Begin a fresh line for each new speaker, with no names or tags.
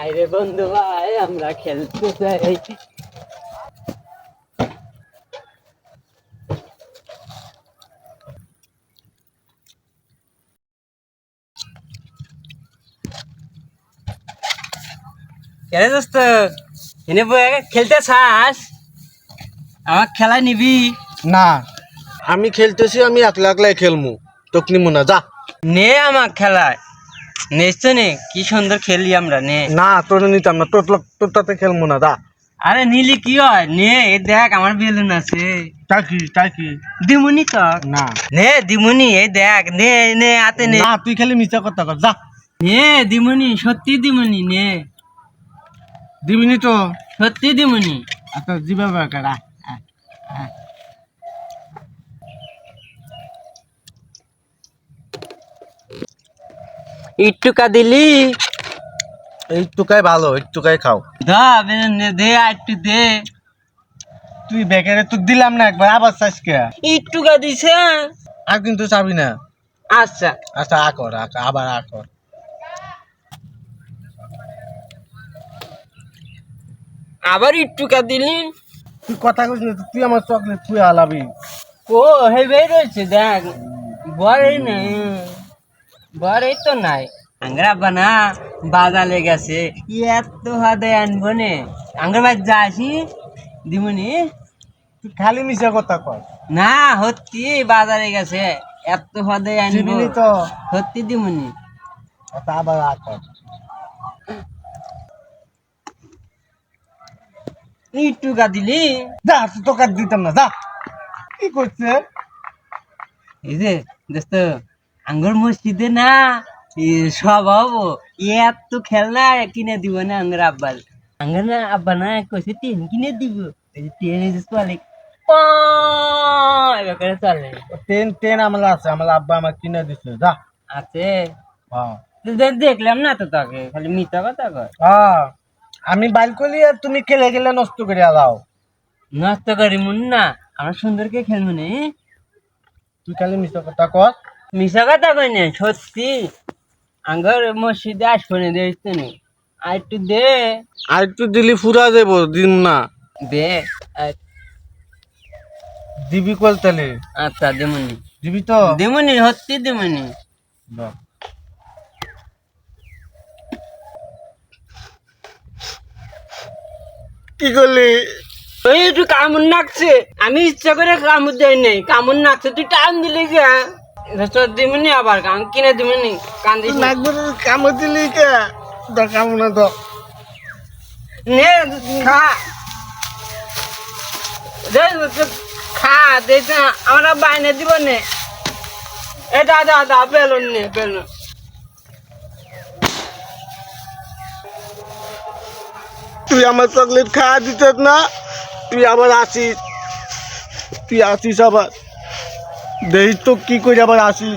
আরে বন্ধু ভাই আমরা খেলতে চাই। কেন দোস্ত এনে খেলতে চাস? আমার খেলা নিবি?
না। আমি খেলতেছি আমি একলা একলাই খেলমু। তোকে নিমু না যা।
নে আমার খেলায় নেছ নে কি সুন্দর খেলি আমরা নে
না তোর নিতাম না তোর লোক- তোর তাতে খেলমু না যা
আরে নিলি কি হয়? নে এ দেখ আমার বেলুন আছে।
তাই কি
দিমুনি তো।
না।
নে দিমুনি এই দেখ নে নে হাতে নে।
না তুই খালি মিথ্যা কথা কর যা।
নে দিমুনি সত্যি দিমুনি নে।
দিবিনি তো।
সত্যি দিমুনি।
আচ্ছা জিবা কাটা
ইটুকা দিলি?
ইটুকাই ভালো এই টুকাই খাও।
দা বেলুন নে দে একটু দে।
তুই বেকারে তো দিলাম না একবার আবার চাইস কে?
ইটুকা দিছে?
আর কিন্তু চাবি না।
আচ্ছা।
আচ্ছা আ কর আ আবার আ কর।
আবার ইটুকা দিলি?
তুই কথা কইস না তুই আমার চকলেট তুই আলাবি।
ও হে বের রয়েছে দেখ। বড়ই নেই বড়ই তো নাই। আংরা বানা বাজালে গেছে। এত হাতে আনব নে? আংরা বাজ যাসি দিমুনি
তুই খালি মিশা কথা কর।
না হত্তি বাজারে গেছে। এত হাতে আনব।
তো?
হত্তি দিমুনি
আচ্ছা আবার কর।
ইটুকা দিলি
যা তোকে দিতাম না যা। কি করছে?
এই যে দোস্ত আঙ্গুর মসজিদে না সব হব। এত খেলনা কিনে দিব না আঙ্গুর আব্বাল। আঙ্গুর না আব্বা না কইছে টেন কিনে দিব। টেন চলে। চলে।
ট্রেন আমলা আছে আমার আব্বা আমার কিনে দিছে যা।
আছে? তো দেখলাম না তো তাকে খালি মিথ্যা কথা
হ্যাঁ আমি বাইল করলি আর তুমি খেলে গেলে নষ্ট করে দাও।
নষ্ট করি মুন না আমরা সুন্দরকে খেলব নি।
তুই খালি মিশা কথা কর
মিশা কথা কই না সত্যি। আঙ্গুর মসজিদে আসব না দেখতে নি আর একটু দে।
আর একটু দিলি ফুরা দেবো দিন না।
দে।
দিবি কল তাহলে?
আচ্ছা দেমনি।
দিবি তো?
দেমনি হত্যি দেমনি।
কি করলি?
ওই একটু কামড় নাকছে। আমি ইচ্ছা করে কামড় দেয় নাই। কামড় নাকছে তুই টান দিলি কে তোর দিমনি আবার কাম কিনে দিমনি কান্দিস না।
নাকবো কামড় দিলি কে? তোর কামড় না তো
নে খা। দে তো খা দে তো আমরা বাইনে দিব নে। এ দাদা দাদা বেলুন নে বেলুন।
তুই আমার চকলেট খাওয়া দিত না? তুই আবার আসিস। তুই আসিস আবার। দেখিস তো কি করে আবার আসিস